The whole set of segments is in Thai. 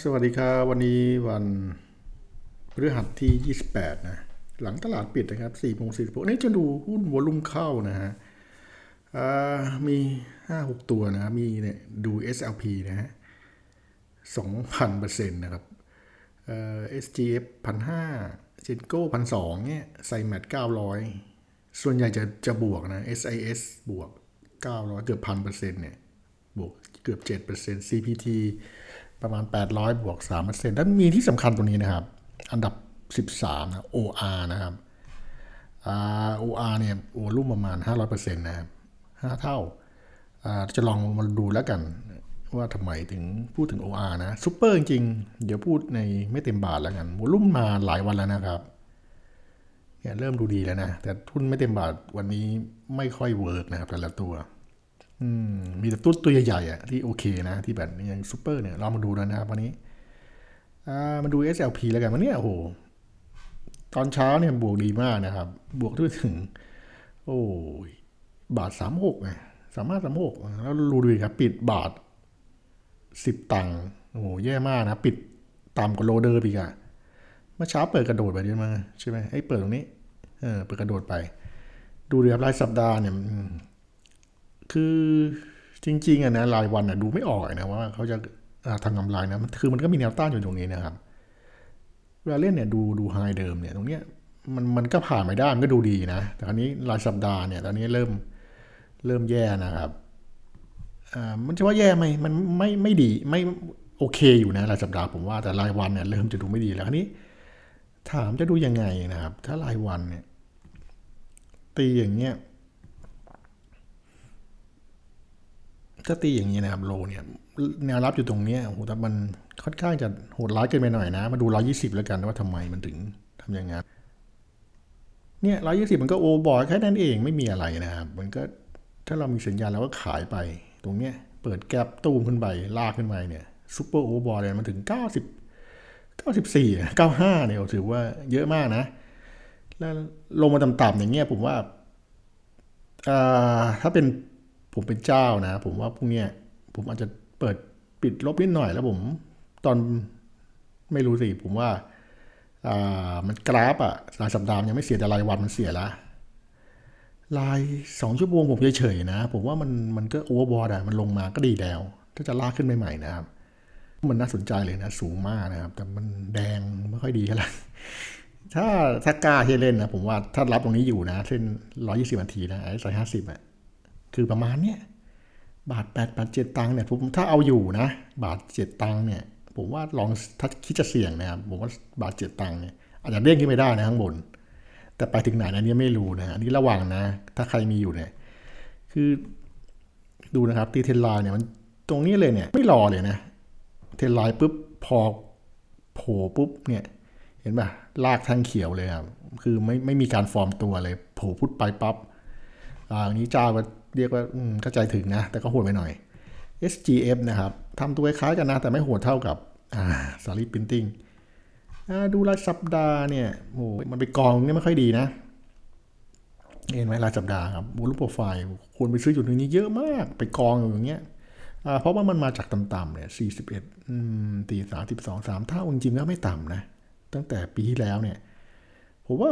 สวัสดีครับวันนี้วันพฤหัสที่ 28 นะ หลังตลาดปิดนะครับ4โมง46นี่จะดูหุ้นวอลุ่มเข้านะฮะมี 5-6 ตัวนะมีเนี่ยดู SLP นะฮะ 2,000เปอร์เซ็นต์นะครับเอ่อ SGF 1,500เจนโก้1,200เนี่ยไซแมท900 ส่วนใหญ่จะจะบวกนะ SIS บวก 900 เกือบพันเปอร์เซ็นต์เนี่ย บวกเกือบ 7% CPT ประมาณ 800 บวก3%แล้วมีที่สำคัญตรงนี้นะครับ อันดับ 13 นะ OR นะครับอ OR เนี่ยโอรุ่มประมาณ 500%นะครับ5เท่า จะลองมาดูแล้วกันว่าทำไมถึงพูดถึง OR นะซูเปอร์จริง เดี๋ยวพูดในไม่เต็มบาทแล้วกันโวลุ่มมาหลายวันแล้วนะครับเนี่ยเริ่มดูดีแล้วนะ แต่ทุนไม่เต็มบาทวันนี้ไม่ค่อยเวิร์กนะครับแต่ละตัว มีแต่ตุ้ตัวใหญ่ๆอะที่โอเคนะ ที่แบบอย่างซูเปอร์เนี่ย เรามาดูแล้วนะครับวันนี้มาดู SLP แล้วกันวันนี้โอ้โห ตอนเช้าเนี่ยบวกดีมากนะครับ บวกด้วยถึง โอ้ยบาทสามหกไงสามารถสามหกแล้วดูดีครับ ปิดบาทสิบตังค์โอ้โหแย่มากนะ ปิดต่ำกว่าโลเดอร์อีกอะเมื่อเช้าเปิดกระโดดไปด้วยมั้งใช่ไหมไอ้เปิดตรงนี้ เออเปิดกระโดดไป ดูดีครับรายสัปดาห์เนี่ย คือจริงๆอะนะรายวันอะดูไม่ออกนะว่าเขาจะอ่าทำกำไรนะคือมันก็มีแนวต้านอยู่ตรงนี้นะครับเวลาเล่นเนี่ยดูดูไฮเดิมเนี่ยตรงเนี้ยมันมันก็ผ่านไม่ได้มันก็ดูดีนะ แต่คราวนี้รายสัปดาห์เนี่ยตอนนี้เริ่มเริ่มแย่นะครับอ่ามันจะว่าแย่ไหมมันไม่ไม่ดีไม่โอเคอยู่นะรายสัปดาห์ผมว่าแต่รายวันเนี่ยเริ่มจะดูไม่ดีแล้วคราวนี้ ถามจะดูยังไงนะครับ ถ้ารายวันเนี่ยตีอย่างเงี้ย ถ้าตีอย่างนี้นะครับโลเนี่ยแนวรับอยู่ตรงนี้โอ้โหแต่มันค่อนข้างจะโหดร้ายเกินไปหน่อยนะ มาดูร้อยี่สิบแล้วกันว่าทำไมมันถึงทำอย่างนั้นเนี่ยร้อยี่สิบมันก็โอเวอร์แค่นั้นเองไม่มีอะไรนะครับมันก็ถ้าเรามีสัญญาณเราก็ขายไป ตรงเนี้ยเปิดแกลบตูมขึ้นไปลากขึ้นไปเนี่ยซูเปอร์โอเวอร์เลยมันถึงเก้าสิบเก้าสิบสี่เก้าห้าเนี่ยถือว่าเยอะมากนะ แล้วลงมาต่ำๆอย่างเงี้ยผมว่าอ่าถ้าเป็น ผมเป็นเจ้านะ ผมว่าพรุ่งเนี้ยผมอาจจะเปิดปิดลบนิดหน่อยแล้วผมตอนไม่รู้สิผมว่าอ่ามันกราฟอะรายสัปดาห์ยังไม่เสียแต่รายวันมันเสียละรายสองชั่วโมงผมเฉยๆนะ ผมว่ามันมันก็โอเวอร์บอร์ดอะมันลงมาก็ดีแล้ว ถ้าจะลากขึ้นใหม่ๆนะครับ มันน่าสนใจเลยนะสูงมากนะครับ แต่มันแดงไม่ค่อยดีเท่าไหร่ถ้าถ้ากล้าที่เล่นนะ ผมว่าถ้ารับตรงนี้อยู่นะเส้นร้อยี่สิบนาทีนะไอ้สายห้าสิบอะ คือประมาณเนี้ยบาทแปดบาทเจ็ดตังค์เนี่ยผมถ้าเอาอยู่นะ บาทเจ็ดตังค์เนี่ย ผมว่าลองถ้าคิดจะเสี่ยงนะครับผมว่าบาทเจ็ดตังค์เนี่ยอาจจะเด้งขึ้นไม่ได้นะข้างบน แต่ไปถึงไหนนะเนี่ยไม่รู้นะอันนี้ระวังนะ ถ้าใครมีอยู่เนี่ย คือดูนะครับตีเทนไลน์เนี่ยมันตรงนี้เลยเนี่ยไม่รอเลยนะ เทนไลน์ปุ๊บพอโผล่ปุ๊บเนี่ย เห็นป่ะลากทางเขียวเลยครับคือไม่ไม่มีการฟอร์มตัวเลย โผล่พุดไปปั๊บอ่าอันนี้เจ้าก็ เรียกว่าเข้าใจถึงนะ แต่ก็โหดไปหน่อย SGF นะครับทำตัวคล้ายกันนะ แต่ไม่โหดเท่ากับสารีพิมพ์ติ้งดูรายสัปดาห์เนี่ยโอ้มันไปกองเนี่ยไม่ค่อยดีนะเห็นไหมรายสัปดาห์ครับบูรุโปรไฟล์ควรไปซื้ออยู่ตรงนี้เยอะมาก ไปกองอยู่อย่างเงี้ยเพราะว่ามันมาจากต่ำๆเนี่ยสี่สิบเอ็ดตีสามสิบสองสามเท่าจริงๆก็ไม่ต่ำนะ ตั้งแต่ปีที่แล้วเนี่ย ผมว่า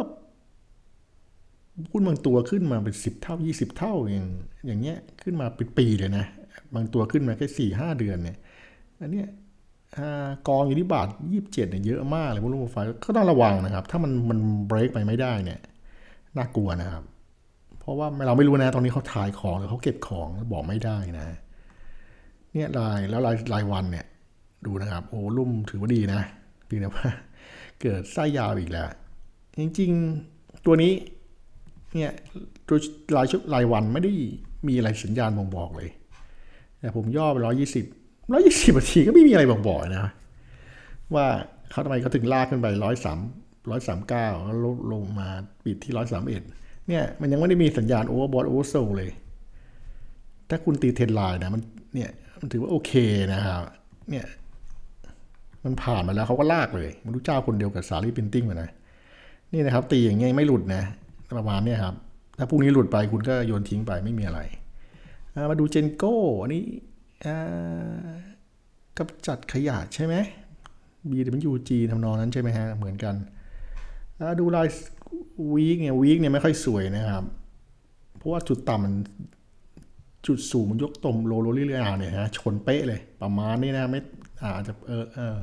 หุ้นบางตัวขึ้นมาเป็นสิบเท่ายี่สิบเท่าอย่างอย่างเงี้ยขึ้นมาเป็นปีเลยนะ บางตัวขึ้นมาแค่สี่ห้าเดือนเนี่ยอันเนี้ยกองอยู่ที่บาทยี่สิบเจ็ดเนี่ยเยอะมากเลยหุ้นโปไฟก็ต้องระวังนะครับ ถ้ามันมันเบรกไปไม่ได้เนี่ยน่ากลัวนะครับ เพราะว่าเราไม่รู้นะตอนนี้เขาถ่ายของหรือเขาเก็บของบอกไม่ได้นะ เนี่ยรายแล้วรายรายวันเนี่ย ดูนะครับ โอ้ลุ่มถือว่าดีนะเพียงแต่ว่า เกิดไส้ยาวอีกแล้ว จริง ๆ ตัวนี้ เนี่ยตัวรายชุดรายวันไม่ได้มีอะไรสัญญาณบ่งบอกเลยแต่ผมย่อไปร้อยี่สิบร้อยี่สิบนาทีก็ไม่มีอะไรบ่งบอกนะ ว่าเขาทำไมเขาถึงลากขึ้นไปร้อยสามร้อยสามเก้าแล้วลงมาปิดที่ร้อยสามเอ็ดเนี่ยมันยังไม่ได้มีสัญญาณโอเวอร์บอทโอเวอร์โซเลย ถ้าคุณตีเทรนไลน์นะมันเนี่ยมันถือว่าโอเคนะครับเนี่ยมันผ่านมาแล้วเขาก็ลากเลย มันรู้เจ้าคนเดียวกับสารีพิมพ์ติ้งมานะ นี่นะครับ ตีอย่างเงี้ยไม่หลุดนะ ประมาณนี้ครับ ถ้าพรุ่งนี้หลุดไปคุณก็โยนทิ้งไปไม่มีอะไร มาดูเจนโก้อันนี้กำจัดขยะใช่ไหม BWG ทำนองนั้นใช่ไหมฮะ เหมือนกันดูลายวีคเนี่ยวีคเนี่ยไม่ค่อยสวยนะครับ เพราะว่าจุดต่ำมันจุดสูงมันยกตมโลโลเรื่อยๆอ่าเนี่ยฮะชนเป๊ะเลย ประมาณนี้นะไม่อาจจะเออเออ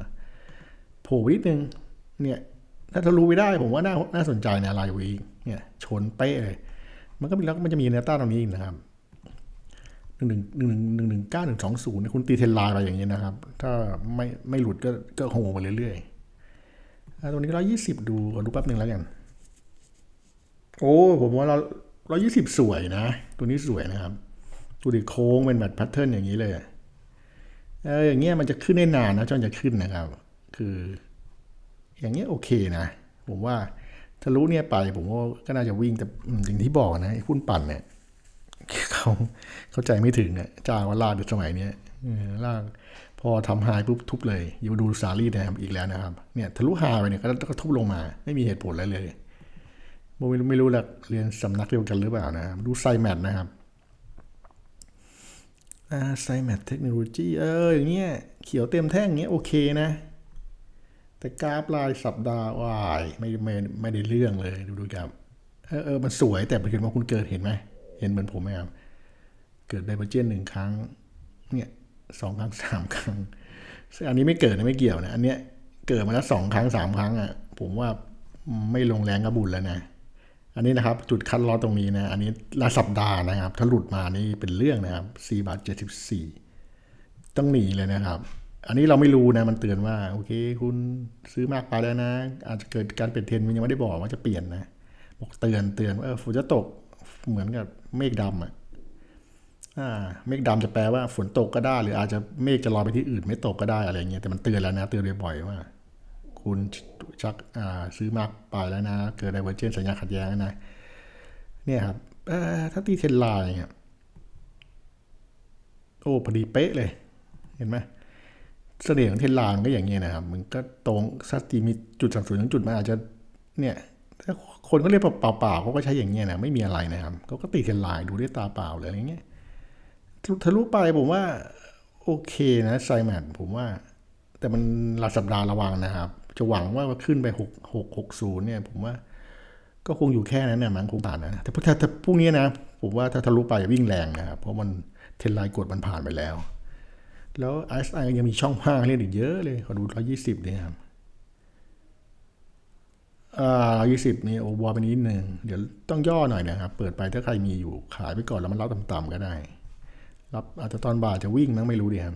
โผล่นิดนึงเนี่ยถ้าทะลุไปได้ผมว่าน่าน่าสนใจนะลายวีค เนี่ยชนเป๊ะเลย มันก็มีแล้วมันจะมีแนวต้านตรงนี้อีกนะครับหนึ่งหนึ่งหนึ่งหนึ่งหนึ่งเก้าหนึ่งสองศูนย์คุณตีเทนไลน์ไปอย่างนี้นะครับ ถ้าไม่ไม่หลุดก็ก็โฮไปเรื่อยๆตัวนี้ร้อยยี่สิบดูดูแป๊บหนึ่งแล้วกัน โอ้ผมว่าเราร้อยี่สิบสวยนะ ตัวนี้สวยนะครับตัวดิโค้งเป็นแบบแพทเทิร์นอย่างนี้เลยเอออย่างเงี้ยมันจะขึ้นได้นานนะจนจะขึ้นนะครับ คือ อย่างเงี้ยโอเคนะ ผมว่า ทะลุเนี่ยไปผมว่าก็น่าจะวิ่งแต่อย่างที่บอกนะไอ้หุ้นปั่นเนี่ยเขาเข้าใจไม่ถึงอะจ้างว่าลากในสมัยเนี้ยลากพอทำไฮปุ๊บทุบเลยอยู่ดูซารีนะครับอีกแล้วนะครับเนี่ยทะลุไฮไปเนี่ยก็ก็ทุบลงมา ไม่มีเหตุผลอะไรเลยไม่รู้ไม่รู้แหละเรียนสำนักเดียวกันหรือเปล่านะดูไซแมทนะครับอ่าไซแมทเทคโนโลยีเอออย่างเงี้ยเขียวเต็มแท่งเงี้ยโอเคนะ แต่กราฟรายสัปดาห์วายไม่ไม่ไม่ได้เรื่องเลยดูดูครับเออเออมันสวยแต่เป็นว่าคุณเกิดเห็นไหมเห็นเหมือนผมไหมครับเกิดไดเวอร์เจนหนึ่งครั้งเนี่ยสองครั้งสามครั้งซึ่งอันนี้ไม่เกิดนะไม่เกี่ยวนะอันเนี้ยเกิดมาแล้วสองครั้งสามครั้งอะผมว่าไม่ลงแรงกระบุญแล้วนะ อันนี้นะครับ จุดคัดลอตรงนี้นะ อันนี้ราสัปดาห์นะครับ ถ้าหลุดมานี่เป็นเรื่องนะครับ4บาท74ต้องหนีเลยนะครับ อันนี้เราไม่รู้นะมันเตือนว่าโอเค คุณซื้อมากไปแล้วนะ อาจจะเกิดการเปลี่ยนเทรนด์มันยังไม่ได้บอกว่าจะเปลี่ยนนะบอกเตือนเตือนว่าฝนจะตกเหมือนกับเมฆดำอะอ่าเมฆดำจะแปลว่าฝนตกก็ได้ หรืออาจจะเมฆจะลอยไปที่อื่นไม่ตกก็ได้อะไรเงี้ยแต่มันเตือนแล้วนะ เตือนบ่อยๆว่า คุณชักอ่าซื้อมากไปแล้วนะ เกิดไดเวอร์เจนสัญญาขัดแย้งนะ เนี่ยครับถ้าตีเทรนไลน์เนี่ยโอ้พอดีเป๊ะเลย เห็นไหม เสน่ห์ของเทนลางก็อย่างเงี้ยนะครับ มันก็ตรงสักทีมีจุดสามศูนย์จุดมันอาจจะเนี่ยถ้าคนก็เรียกเปล่าๆเขาก็ใช้อย่างเงี้ยนะไม่มีอะไรนะครับเขาก็ตีเทนลายดูด้วยตาเปล่าเลยอะไรเงี้ยทะลุไปผมว่า โอเคนะไซแมนผมว่า แต่มันรายสัปดาห์ระวังนะครับ จะหวังว่าขึ้นไปหกหกหกศูนย์เนี่ย ผมว่าก็คงอยู่แค่นั้นนะมันคงผ่านนะแต่ถ้าถ้าพรุ่งนี้นะ ผมว่าถ้าทะลุไปวิ่งแรงนะครับ เพราะมันเทนไลน์กดมันผ่านไปแล้ว แล้ว RSI ยังมีช่องว่างเล่นอีกเยอะเลยขอดูร้อยยี่สิบเนี่ยครับอ่าร้อยี่สิบนี่โอวอลไปนิดนึงเดี๋ยวต้องย่อหน่อยนะครับ เปิดไปถ้าใครมีอยู่ขายไปก่อนแล้วมันรับต่ำๆก็ได้ รับอาจจะตอนบ่ายจะวิ่งมั้งไม่รู้ดีครับ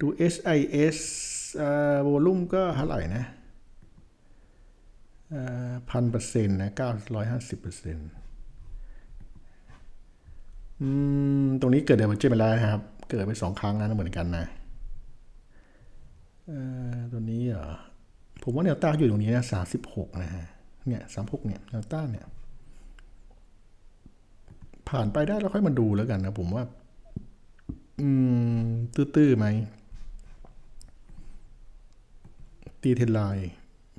ดู SIS อ่าโวลุ่มก็เท่าไหร่นะพันเปอร์เซ็นต์นะเก้าร้อยห้าสิบเปอร์เซ็นต์อืมตรงนี้เกิดเดเวอร์เจนไปแล้วนะครับ เกิดไปสองครั้งนะเหมือนกันนะตัวนี้เหรอผมว่าแนวต้านอยู่ตรงนี้นะสามสิบหกนะฮะ เนี่ยสามหกเนี่ยแนวต้านเนี่ย ผ่านไปได้แล้วค่อยมาดูแล้วกันนะผมว่า อืม ตื้อๆไหม ตีเทนไลน์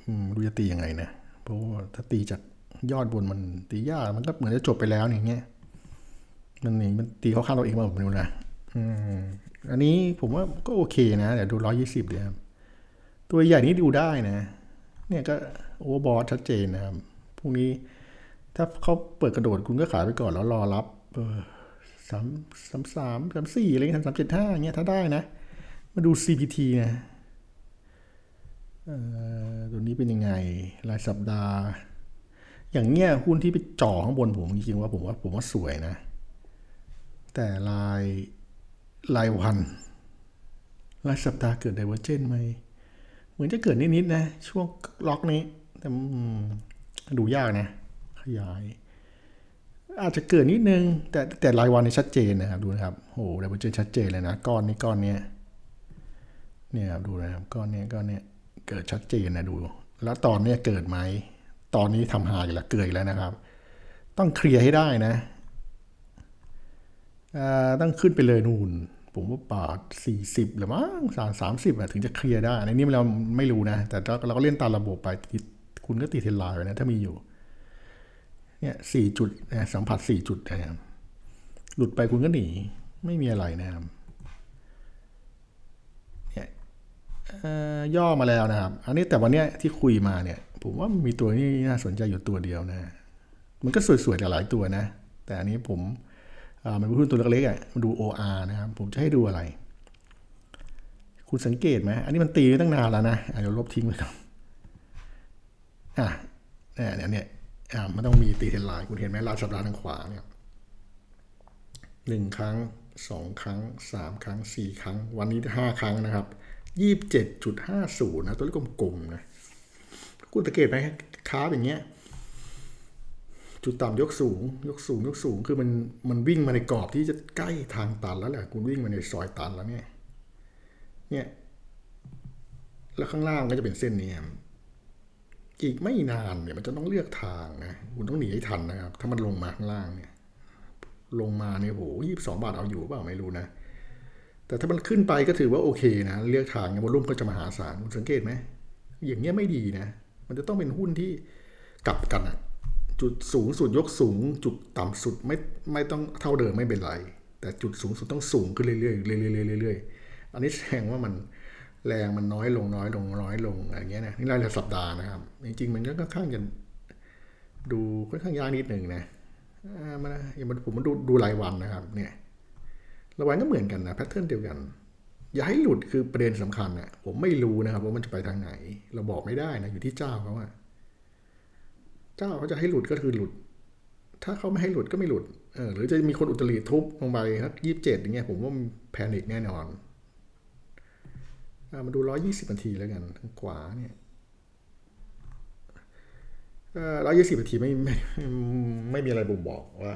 อืมรู้จะตียังไงนะ เพราะว่าถ้าตีจากยอดบนมันตียาก มันก็เหมือนจะจบไปแล้วอย่างเงี้ย มันนี่มันตีเข้าข้างเราเองมาผมไม่รู้นะ อันนี้ผมว่าก็โอเคนะเดี๋ยวดูร้อยยี่สิบเดียวตัวใหญ่นี้ดูได้นะ เนี่ยก็โอเวอร์บอทชัดเจนนะครับพรุ่งนี้ ถ้าเขาเปิดกระโดดคุณก็ขายไปก่อนแล้วรอรับสามสามสามสามสี่อะไรเงี้ยสามเจ็ดห้าเงี้ยถ้าได้นะ มาดู CPT นะเออตัวนี้เป็นยังไง รายสัปดาห์ อย่างเงี้ยหุ้นที่ไปจ่อข้างบนผมจริงๆว่าผมว่าผมว่าสวยนะ แต่ราย รายวันรายสัปดาห์เกิดไดเวอร์เจนไหมเหมือนจะเกิดนิดๆนะ ช่วงล็อกนี้ แต่ดูยากนะ ขยาย อาจจะเกิดนิดนึง แต่แต่รายวันนี่ชัดเจนนะครับ ดูนะครับโอ้ไดเวอร์เจนชัดเจนเลยนะ ก้อนนี้ก้อนเนี้ยเนี่ยครับดูนะครับ ก้อนเนี้ยก้อนเนี้ยเกิดชัดเจนนะดู แล้วตอนนี้เกิดไหม ตอนนี้ทำหายแล้วเกิดแล้วนะครับ ต้องเคลียร์ให้ได้นะ ต้องขึ้นไปเลยนู่น ผมว่าบาทสี่สิบหรือมั้งสามสามสิบถึงจะเคลียร์ได้ในนี้เราไม่รู้นะ แต่เราก็เล่นตามระบบไป คุณก็ตีเทรนไลน์ไว้นะ ถ้ามีอยู่ เนี่ยสี่จุดนะสัมผัสสี่จุดนะครับหลุดไปคุณก็หนี ไม่มีอะไรนะครับเอ่อย่อมาแล้วนะครับ อันนี้แต่วันเนี้ยที่คุยมาเนี่ย ผมว่ามีตัวนี้น่าสนใจอยู่ตัวเดียวนะ มันก็สวยๆหลายตัวนะ แต่อันนี้ผม มันเป็นหุ้นตัวเล็กๆอะมาดู OR นะครับ ผมจะให้ดูอะไร คุณสังเกตไหมอันนี้มันตีไว้ตั้งนานแล้วนะอะเดี๋ยวลบทิ้งไปก่อนอะเนี่ยเนี่ยเนี่ยอ่ามันต้องมีตีเทนไลน์คุณเห็นไหมราวสัปดาห์ทางขวาเนี่ยหนึ่งครั้งสองครั้งสามครั้งสี่ครั้ง วันนี้ห้าครั้งนะครับยี่สิบเจ็ดจุดห้าศูนย์นะตัวเลขกลมๆนะคุณสังเกตไหมค้าอย่างเงี้ย จุดต่ำยกสูง ยกสูงยกสูงคือมันมันวิ่งมาในกรอบที่จะใกล้ทางตันแล้วแหละคุณวิ่งมาในซอยตันแล้วเนี่ยเนี่ยแล้วข้างล่างก็จะเป็นเส้นนี้อีกไม่นานเนี่ยมันจะต้องเลือกทางนะคุณต้องหนีให้ทันนะครับ ถ้ามันลงมาข้างล่างเนี่ย ลงมาเนี่ยโหยี่สิบสองบาทเอาอยู่เปล่าไม่รู้นะ แต่ถ้ามันขึ้นไปก็ถือว่าโอเคนะเลือกทางเนี่ยวอลุ่มก็จะมหาศาลคุณสังเกตไหมอย่างเงี้ยไม่ดีนะ มันจะต้องเป็นหุ้นที่กลับกันอะ จุดสูงสุดยกสูง จุดต่ำสุดไม่ไม่ต้องเท่าเดิมไม่เป็นไร แต่จุดสูงสุดต้องสูงขึ้นเรื่อยๆเรื่อยๆเรื่อยๆอันนี้แสดงว่ามันแรงมันน้อยลงน้อยลงน้อยลงอะไรเงี้ยนะนี่รายละสัปดาห์นะครับ จริงๆ มันก็ค่อนข้างจะดูค่อนข้างยากนิดหนึ่งนะมันอย่างผมมันดูดูรายวันนะครับ เนี่ยรายวันก็เหมือนกันนะแพทเทิร์นเดียวกัน อย่าให้หลุดคือประเด็นสำคัญนะผมไม่รู้นะครับว่ามันจะไปทางไหน เราบอกไม่ได้นะอยู่ที่เจ้าเขาอะ เจ้าเขาจะให้หลุดก็คือหลุด ถ้าเขาไม่ให้หลุดก็ไม่หลุดเออหรือจะมีคนอุตริทุบลงไปครับยี่สิบเจ็ดอย่างเงี้ยผมว่าแพนิคแน่นอนมาดูร้อยี่สิบนาทีแล้วกันทางขวาเนี่ยร้อยยี่สิบนาทีไม่ไม่ไม่มีอะไรบ่งบอกว่า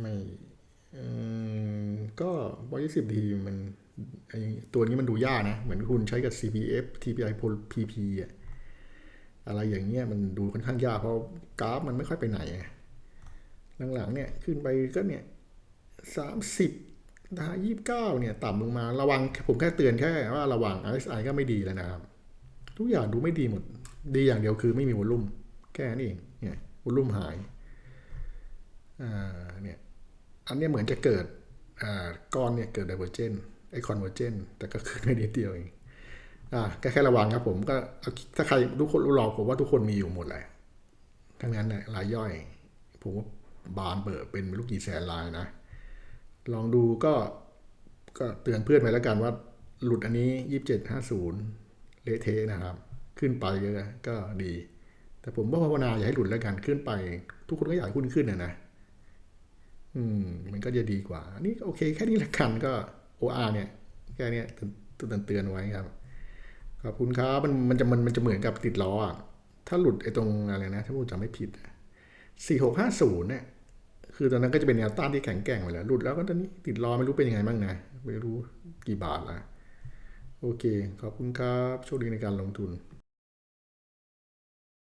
ไม่อืมก็ร้อยยี่สิบนาทีมันตัวนี้มันดูยากนะ เหมือนคุณใช้กับ CPF TPI PP อะ อะไรอย่างเงี้ยมันดูค่อนข้างยากเพราะกราฟมันไม่ค่อยไปไหนหลังๆเนี่ยขึ้นไปก็เนี่ยสามสิบดายี่สิบเก้าเนี่ยต่ำลงมาระวังผมแค่เตือนแค่ว่าระวัง RSI ก็ไม่ดีแล้วนะครับ ทุกอย่างดูไม่ดีหมด ดีอย่างเดียวคือไม่มีวอลลุ่มแค่นั้เองเนี่ยวอลลุ่มหายอ่าเนี่ยอันนี้เหมือนจะเกิดอ่าก้อนเนี่ยเกิด divergent ไอคอนเวอร์เจนแต่ก็ขึ้นไม่นิดเดียวเอง อ่าแค่แค่ระวังครับผมก็ถ้าใครทุกคนรู้หรอกผมว่าทุกคนมีอยู่หมดแหละทั้งนั้นนี่ยรายย่อย ผมว่าบานเปิดเป็นไม่รู้กี่แสนลายนะ ลองดูก็ก็เตือนเพื่อนไปแล้วกันว่า หลุดอันนี้ยี่สิบเจ็ดห้าศูนย์เลเทนะครับ ขึ้นไปเยอะก็ดี แต่ผมว่าภาวนาอย่าให้หลุดแล้วกันขึ้นไป ทุกคนก็อยากหุ้นขึ้นนะนะอืม มันก็จะดีกว่าอันนี้โอเค แค่นี้ละกันก็ OR เนี่ยแค่นี้เตือนเตือนไว้ครับ ขอบคุณครับมันมันจะมันมันจะเหมือนกับติดล้ออะถ้าหลุดไอ้ตรงอะไรนะ ถ้าผมจำไม่ผิดสี่หกห้าศูนย์เนี่ยคือตอนนั้นก็จะเป็นแนวต้านที่แข็งแกร่งไปแล้ว หลุดแล้วก็ตอนนี้ติดล้อไม่รู้เป็นยังไงบ้างนะ ไม่รู้กี่บาทละโอเค ขอบคุณครับ โชคดีในการลงทุน